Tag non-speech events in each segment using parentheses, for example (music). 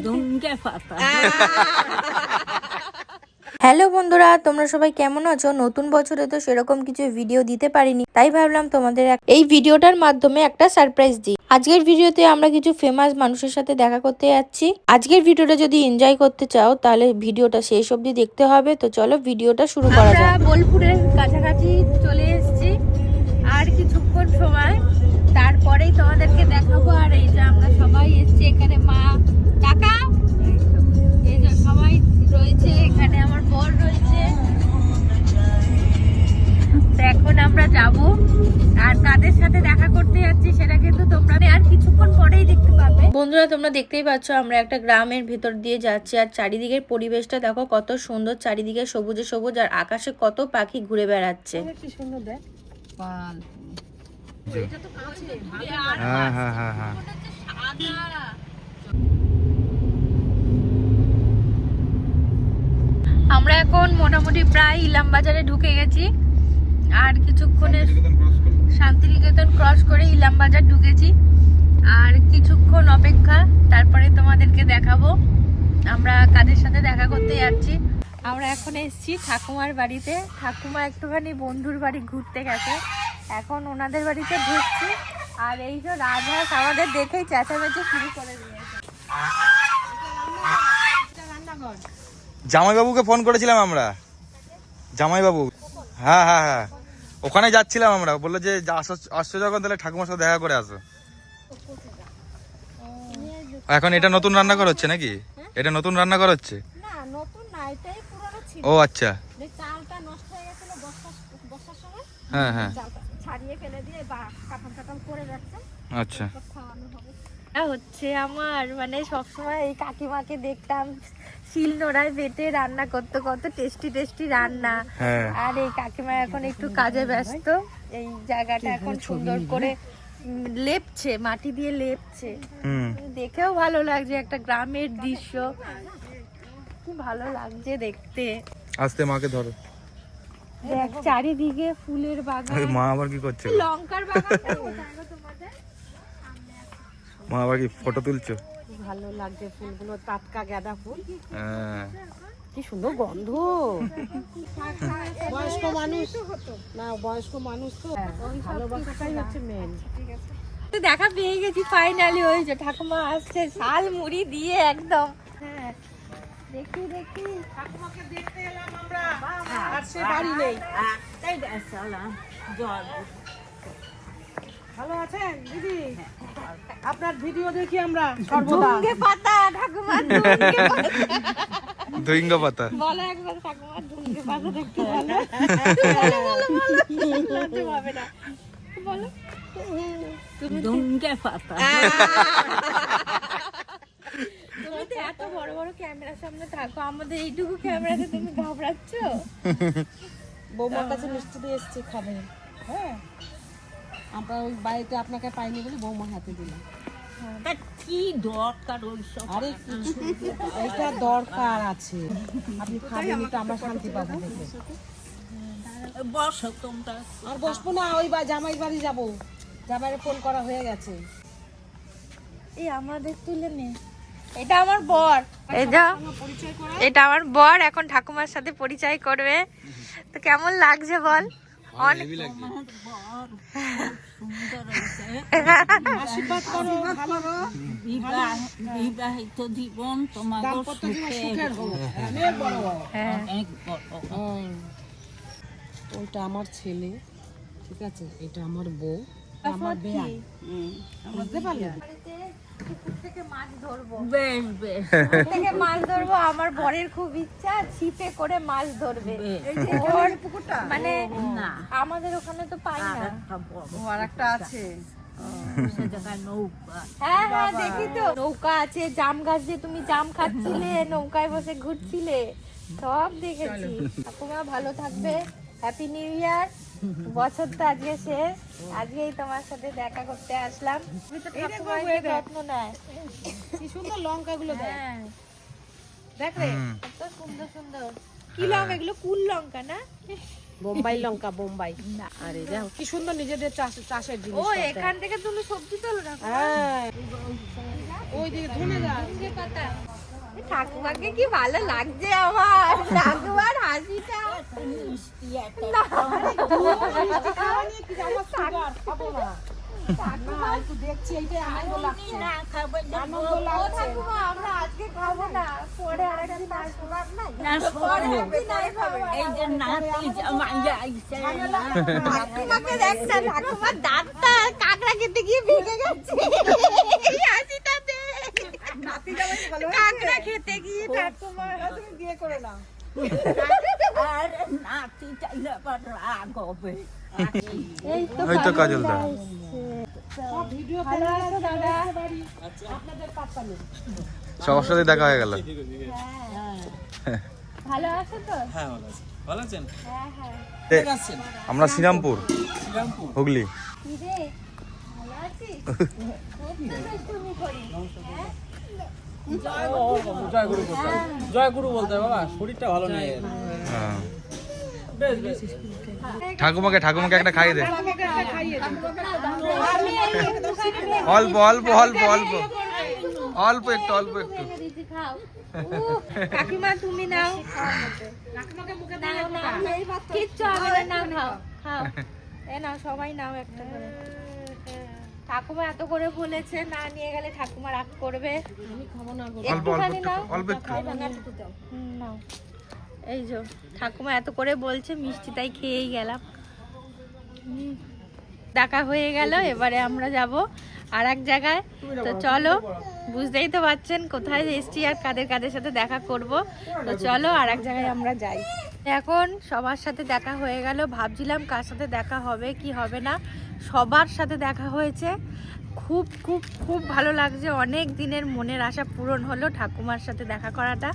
(laughs) Hello বন্ধুরা তোমরা সবাই কেমন আছো? নতুন বছরে তো সেরকম কিছু ভিডিও দিতে পারিনি তাই ভাবলাম তোমাদের এই ভিডিওটার মাধ্যমে একটা সারপ্রাইজ দিই। আজকের ভিডিওতে আমরা কিছু ফেমাস মানুষের সাথে দেখা করতে যাচ্ছি। আজকের ভিডিওটা যদি এনজয় করতে চাও তাহলে ভিডিওটা শেষ অবধি দেখতে হবে। তো চলো ভিডিওটা শুরু করা যাক। বোলপুরের কাছাকাছি চলে এসেছি। আর কিছুক্ষণ সময় তারপরেই তোমাদেরকে দেখাবো। আর এই যে আমরা সবাই এসেছি এখানে মা যাব। আর কাদের সাথে দেখা করতে যাচ্ছি সেটা কিন্তু তোমরা আর কিছুক্ষণ পরেই দেখতে পাবে। বন্ধুরা তোমরা দেখতেই পাচ্ছ আমরা একটা গ্রামের ভেতর দিয়ে যাচ্ছি আর চারিদিকের পরিবেশটা দেখো কত সুন্দর চারিদিকে সবুজে সবুজ আর আকাশে কত পাখি ঘুরে বেড়াচ্ছে। পাল। হ্যাঁ হ্যাঁ হ্যাঁ হ্যাঁ। আমরা এখন মোটামুটি প্রায় ইলাম বাজারে ঢুকে গেছি। আর কিছুক্ষণের শান্তিনিকেতন ক্রস করে ইলাম বাজার ঢুকেছি। আর কিছুক্ষণ অপেক্ষা তারপরে তোমাদেরকে দেখাবো। আমরা কাদের সাথে দেখা করতে যাচ্ছি। আমরা এখন এসেছি ঠাকুমার বাড়িতে। ঠাকুমা একটুখানি বন্ধুর বাড়ি ঘুরতে গেছে। এখন ওনাদের বাড়িতে ঢুকছি। আর এই যে রাজহাঁস আমাদের দেখেই চেঁচামেচি শুরু করে দিয়েছে। জামাইবাবুকে ফোন করেছিলাম আমরা। জামাইবাবু। হ্যাঁ হ্যাঁ হ্যাঁ। ওখানে যাচ্ছিলাম আমরা। বলল যে আসছো যখন তাহলে ঠাকুমার সাথে দেখা করে আসো। এখন এটা নতুন রান্না করা হচ্ছে নাকি? এটা নতুন রান্না করা হচ্ছে ও আচ্ছা। হয়ে হ্যাঁ হ্যাঁ। আচ্ছা। হচ্ছে আমার মানে সবসময় এই কাকিমাকে দেখতাম। শিল নোড়ায় বেটে রান্না করতে কত টেস্টি টেস্টি রান্না। হ্যাঁ। আর এই কাকিমা এখন একটু কাজে ব্যস্ত। এই জায়গাটা এখন সুন্দর করে লেপছে মাটি দিয়ে লেপছে। দেখেও ভালো লাগছে একটা গ্রামের দৃশ্য। কি ভালো লাগছে দেখতে। আসতে মাকে ধরো। দেখ চারিদিকে ফুলের বাগান। মা আবার কি করছে? লঙ্কার কোথায় মা আবার কি ফটো তুলছো? ভালো লাগছে ফুলগুলো টাটকা গাঁদা ফুল। হ্যাঁ। কি সুন্দর গন্ধ। বয়স্ক মানুষ। না বয়স্ক মানুষ তো। ভালোবাসাটাই হচ্ছে মেন তো দেখা পেয়ে গেছি ফাইনালি হয়েছে ঠাকুমা আসছে শাল মুড়ি দিয়ে একদম। হ্যাঁ দেখি দেখি। ঠাকুমাকে দেখতে এলাম আমরা। আর সে বাড়ি নেই। ভালো আছেন দিদি? আপনার ভিডিও দেখি আমরা সর্বদা। ঢুঙ্গে পাতা ঠাকুমা ঢুঙ্গে পাতা। বলো একবার ঠাকুমা ঢুঙ্গে পাতা দেখতে বলো। বলো বলো বলো। না। বলো। তুমি ধুনকে পাতা তুমি তো এত বড় বড় ক্যামেরার সামনে থাকো আমাদের এইটুকু ক্যামেরাতে তুমি ঘাবড়াচ্ছ? বৌমার কাছে মিষ্টি দিয়ে এসছি খাবে হ্যাঁ। আমরা ওই বাড়িতে আপনাকে পাইনি বলে বৌমার হাতে দিলাম কি দরকার ওইসব? আরে কিছু এটা দরকার আছে। আপনি খাবেন তো আমরা শান্তি পাবো বসো তোমরা। আর বসবো না ওই বা- জামাই বাড়ি যাব। জামাইরে ফোন করা হয়ে গেছে। এই আমাদের তুলে নে। এটা আমার বর। এই যা এটা আমার বর এখন ঠাকুমার সাথে পরিচয় করবে। তো কেমন লাগছে বল? অনেক আশীর্বাদ করো বিবাহ বিবাহিত জীবন সুখের। হ্যাঁ। বড় হুম। ওইটা আমার ছেলে ঠিক আছে? এটা আমার বউ। আমার বেয়াই বেশ বেশ। থেকে মাছ ধরবো আমার বরের খুব ইচ্ছা ছিপে করে মাছ ধরবে। ওর মানে আমাদের ওখানে তো পাই না। আর একটা আছে। নৌকা। হ্যাঁ হ্যাঁ দেখি তো। নৌকা আছে জাম গাছ দিয়ে তুমি জাম খাচ্ছিলে (laughs) নৌকায় বসে ঘুরছিলে। সব দেখেছি। ঠাকুমা ভালো থাকবে। হ্যাপি নিউ ইয়ার বছর তো আজকে শেষ। আজকেই তোমার সাথে দেখা করতে আসলাম। যত্ন নেয়। কি সুন্দর লঙ্কা গুলো দেখ। হ্যাঁ। রে। হুম। কত সুন্দর সুন্দর। কি লঙ্কা? এগুলো কুল লঙ্কা না? বোম্বাই লঙ্কা বোম্বাই। আরে দেখো কি সুন্দর নিজেদের চাষ চাষের ও এখান থেকে তুমি সবজি তোলো না? হ্যাঁ। ওই দিকে ধনে যা। পাতা। ঠাকুমাকে কি ভালো লাগছে আমার? ঠাকুমার হাসিটা? একটা না। দেখছি এইটাই আনন্দ লাগছে না খাবে আনন্দ ও লাগছে ঠাকুমা আমরা আজকে খাব না পরে আরেকদিন আসব না না পরে শোনো একদিন আসব এই যে নাতি জামাই আইছে ঠাকুমাকে দেখছে ঠাকুমার দাঁতটা কাঁকড়া খেতে গিয়ে ভেঙে গেছে এই হাসিটা দে কাঁকড়া খেতে গিয়ে ঠাকুমা তুমি বিয়ে করে নাও। আর নাতি চাইলে আবার রাগ হবে এই তো কাজল দা। ভিডিও ভালো আছো দাদা আপনাদের পাত্তা নেই সবার সাথে দেখা হয়ে গেল। ভালো আছো তো? হ্যাঁ ভালো আছি। ভালো আছেন? হ্যাঁ হ্যাঁ। আমরা শ্রীরামপুর। শ্রীরামপুর। হুগলি। কি রে ভালো আছিস? (laughs) খুব তো দুষ্টুমি করিস। জয় গুরু বলতে হবে। জয় গুরু বলতে বাবা শরীরটা ভালো নেই। হ্যাঁ। বেশ বেশ। ঠাকুমাকে ঠাকুমাকে একটা খাইয়ে দে। অল্প অল্প অল্প অল্প। অল্প একটু অল্প একটু। দিয়েছি, খাও উহ, কাকিমা তুমি নাও কিচ্ছু হবে না নাও খাও খাও। এ নাও সবাই নাও একটা করে। ঠাকুমা এত করে বলেছে না নিয়ে গেলে ঠাকুমা রাগ করবে। একটুখানি একটু নাও। এই যে ঠাকুমা এত করে বলছে মিষ্টি তাই খেয়েই গেলাম। হুম, দেখা হয়ে গেল এবারে আমরা যাব আর এক জায়গায় তো চলো বুঝতেই তো পারছেন কোথায় এসছি আর কাদের কাদের সাথে দেখা করব। তো চলো আর এক জায়গায় আমরা যাই। এখন সবার সাথে দেখা হয়ে গেল। ভাবছিলাম কার সাথে দেখা হবে, কি হবে না। সবার সাথে দেখা হয়েছে। খুব খুব খুব ভালো লাগছে। অনেক দিনের মনের আশা পূরণ হলো ঠাকুমার সাথে দেখা করাটা।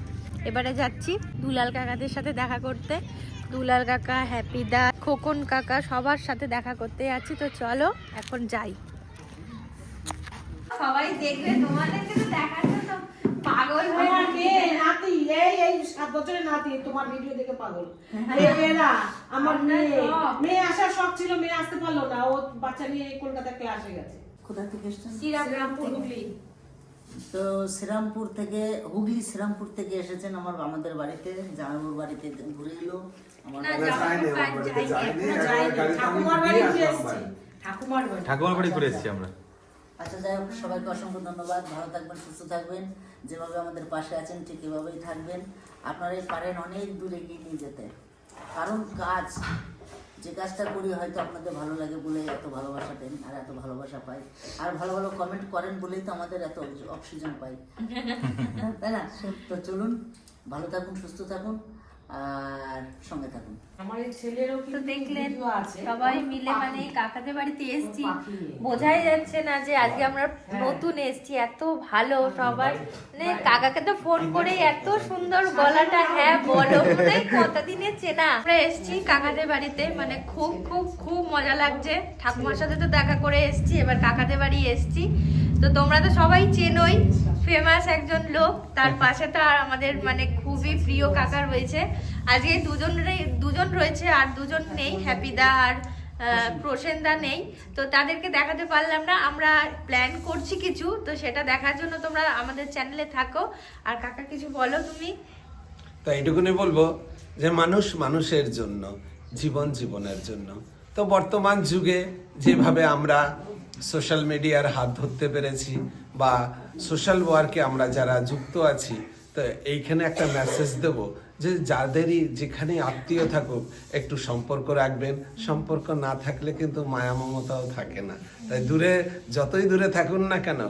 এবারে যাচ্ছি দুলাল কাকাদের সাথে দেখা করতে। দুলাল কাকা, হ্যাপি দা, খোকন কাকা সবার সাথে দেখা করতে যাচ্ছি। তো চলো, এখন যাই। সবাই দেখবে তোমাদেরকে তো দেখাচ্ছে তো পাগল হয়ে আমার মেয়ে নাতি এই এই সাত বছরের নাতি তোমার ভিডিও দেখে পাগল। এরা আমার মেয়ে। মেয়ে আসার শখ ছিল মেয়ে আসতে পারল না। ও বাচ্চা নিয়ে এই কলকাতায় ক্লাসে গেছে। কোথা থেকে এসছেন? শ্রীরামপুর হুগলি। তো শ্রীরামপুর থেকে হুগলি শ্রীরামপুর থেকে এসেছেন আমার আমাদের বাড়িতে। জামাইবাবুর বাড়িতে ঘুরে এলো। ঠাকুমার ঘুরে ঠাকুমার বাড়ি। ঠাকুমার বাড়ি ঘুরে এসেছি আমরা। আচ্ছা যাই হোক সবাইকে অসংখ্য ধন্যবাদ। ভালো থাকবেন সুস্থ থাকবেন। যেভাবে আমাদের পাশে আছেন ঠিক এভাবেই থাকবেন। আপনারাই পারেন অনেক দূরে এগিয়ে নিয়ে যেতে। কারণ কাজ যে কাজটা করি হয়তো আপনাদের ভালো লাগে বলে এত ভালোবাসা দেন আর এত ভালোবাসা পাই। আর ভালো ভালো কমেন্ট করেন বলেই তো আমাদের এত অক্সিজেন পাই। (laughs) তাই না? তো চলুন ভালো থাকুন সুস্থ থাকুন। আর সঙ্গে থাকুন। আমার এই ছেলেরও তো কিন্তু দেখলেন সবাই মিলে মানে কাকাদের বাড়িতে এসছি। বোঝাই যাচ্ছে না যে আজকে আমরা নতুন এসছি এত ভালো সবাই মানে কাকাকে তো ফোন করে এত সুন্দর গলাটা হ্যাঁ। বলো। (laughs) মানে কতদিনের চেনা? আমরা এসছি কাকাদের বাড়িতে মানে খুব খুব খুব মজা লাগছে। ঠাকুমার সাথে তো দেখা করে এসছি এবার কাকাদের বাড়ি এসছি। তো তোমরা তো সবাই চেনোই ফেমাস একজন লোক তার পাশে তো আর আমাদের মানে খুবই প্রিয় কাকা রয়েছে। আজকে দুজন দুজন রয়েছে আর দুজন নেই হ্যাপিদা আর প্রসেনদা। নেই। তো তাদেরকে দেখাতে পারলাম না আমরা প্ল্যান করছি কিছু তো সেটা দেখার জন্য তোমরা আমাদের চ্যানেলে থাকো। আর কাকা কিছু বলো তুমি? তো এইটুকুনি বলব যে মানুষ মানুষের জন্য জীবন জীবনের জন্য। তো বর্তমান যুগে যেভাবে আমরা সোশ্যাল মিডিয়ার হাত ধরতে পেরেছি বা সোশ্যাল ওয়ার্কে আমরা যারা যুক্ত আছি, তো এইখানে একটা মেসেজ দেব যে যাদেরই যেখানে আত্মীয় থাকুক, একটু সম্পর্ক রাখবেন। সম্পর্ক না থাকলে কিন্তু মায়া মমতাও থাকে না। তাই দূরে, যতই দূরে থাকুন না কেন,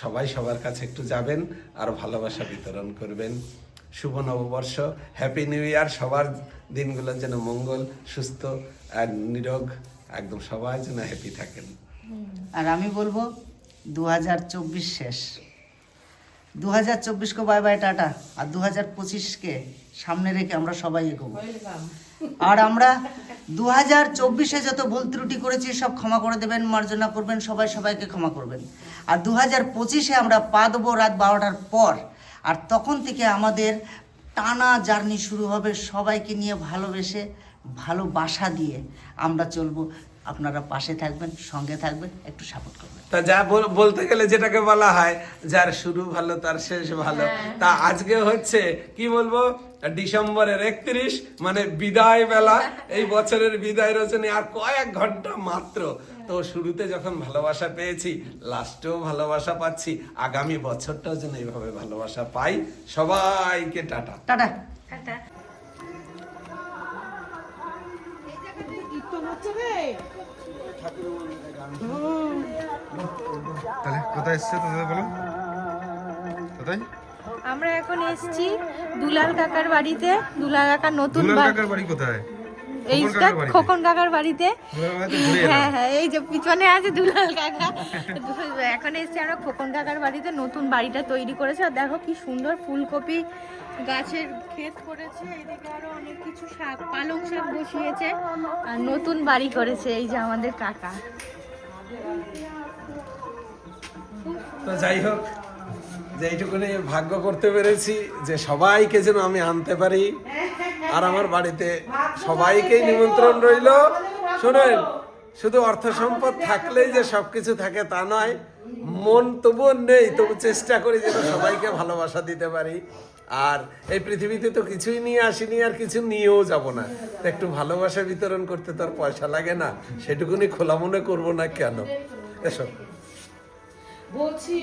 সবাই সবার কাছে একটু যাবেন আর ভালোবাসা বিতরণ করবেন। শুভ নববর্ষ হ্যাপি নিউ ইয়ার সবার দিনগুলো যেন মঙ্গল, সুস্থ আর নিরোগ, একদম সবাই যেন হ্যাপি থাকেন। আর আমি বলব দু হাজার চব্বিশ শেষ। দু হাজার চব্বিশকে বাই বাই টাটা। আর দু হাজার পঁচিশকে সামনে রেখে আমরা সবাই এগোবো। আর আমরা দু হাজার চব্বিশে যত ভুল ত্রুটি করেছি সব ক্ষমা করে দেবেন মার্জনা করবেন সবাই সবাইকে ক্ষমা করবেন। আর দু হাজার পঁচিশে আমরা পা দেবো রাত বারোটার পর। আর তখন থেকে আমাদের টানা জার্নি শুরু হবে সবাইকে নিয়ে ভালোবেসে ভালোবাসা দিয়ে আমরা চলবো। আপনারা পাশে থাকবেন সঙ্গে থাকবেন একটু সাপোর্ট করবেন। তা যা বলতে গেলে যেটাকে বলা হয় যার শুরু ভালো তার শেষ ভালো। তা আজকে হচ্ছে কি বলব? ডিসেম্বরের একত্রিশ মানে বিদায় বেলা এই বছরের বিদায় রচনী আর কয়েক ঘণ্টা মাত্র। তো শুরুতে যখন ভালোবাসা পেয়েছি লাস্টেও ভালোবাসা পাচ্ছি আগামী বছরটাও যেন এইভাবে ভালোবাসা পাই। সবাইকে টাটা। টাটা। টাটা। তাহলে কোথায় এসছে তোদের বলো? কোথায়? আমরা এখন এসেছি দুলাল কাকার বাড়িতে। দুলাল কাকার নতুন দুলাল কাকার বাড়ি কোথায়? এইটা খোকন কাকার বাড়িতে? হ্যাঁ হ্যাঁ এই যে পিছনে আছে দুলাল কাকা। এখন এসেছি আমরা খোকন কাকার বাড়িতে। নতুন বাড়িটা তৈরি করেছে। আর দেখো কি সুন্দর ফুলকপি গাছের ক্ষেত করেছে, এদিকে আরও অনেক কিছু শাক, পালং শাক বসিয়েছে, আর নতুন বাড়ি করেছে এই যে আমাদের কাকা। তো যাই হোক, যে এইটুকুনি ভাগ্য করতে পেরেছি যে সবাইকে যেন আমি আনতে পারি, আর আমার বাড়িতে সবাইকেই নিমন্ত্রণ রইল। শোনেন, শুধু অর্থ সম্পদ থাকলেই যে সবকিছু থাকে তা নয় মন তবুও নেই, তবু চেষ্টা করি যেন সবাইকে ভালোবাসা দিতে পারি। আর এই পৃথিবীতে তো কিছুই নিয়ে আসিনি, আর কিছু নিয়েও যাব না। একটু ভালোবাসা বিতরণ করতে তো আর পয়সা লাগে না, সেটুকুনি খোলা মনে করব না কেন? এসব বলছি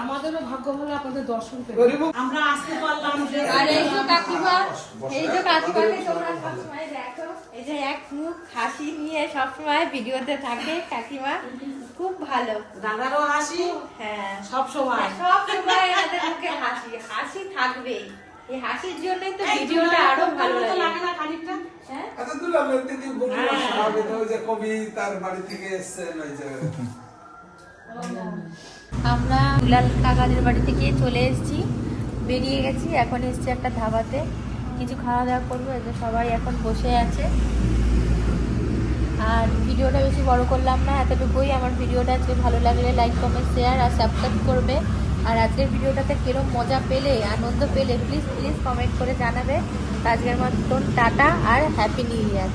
আমাদেরও ভাগ্য ভালো আপনাদের দর্শন আমরা আসতে পারলাম যে আর এই যে কাকিমা এই যে কাকিমাকে তোমরা সবসময় দেখো এই যে এক মুখ হাসি নিয়ে সবসময় ভিডিওতে থাকে কাকিমা খুব ভালো। দাদারও হাসি? হ্যাঁ। সব সময়। সব সময় এনাদের মুখে হাসি। হাসি থাকবেই। এই হাসির জন্যই তো ভিডিওটা আরও ভালো লাগে। না খানিকটা? আচ্ছা দুলালের দিদি বলল স্বাভাবিক ওই যে কবি তার বাড়ি থেকে এসছেন ওই যে আমরা দুলাল কাকাদের বাড়ি থেকে চলে এসেছি। বেরিয়ে গেছি, এখন এসেছি একটা ধাবাতে। কিছু খাওয়া দাওয়া করব, এই সবাই এখন বসে আছে। আর ভিডিওটা বেশি বড় করলাম না, এতটুকুই। আমার ভিডিওটা আজকে ভালো লাগলে লাইক কমেন্ট শেয়ার আর সাবস্ক্রাইব করবে। আর আজকের ভিডিওটাতে কিরম মজা পেলে, আনন্দ পেলে প্লিজ প্লিজ কমেন্ট করে জানাবে। আজকের মতন টাটা আর হ্যাপি নিউ ইয়ার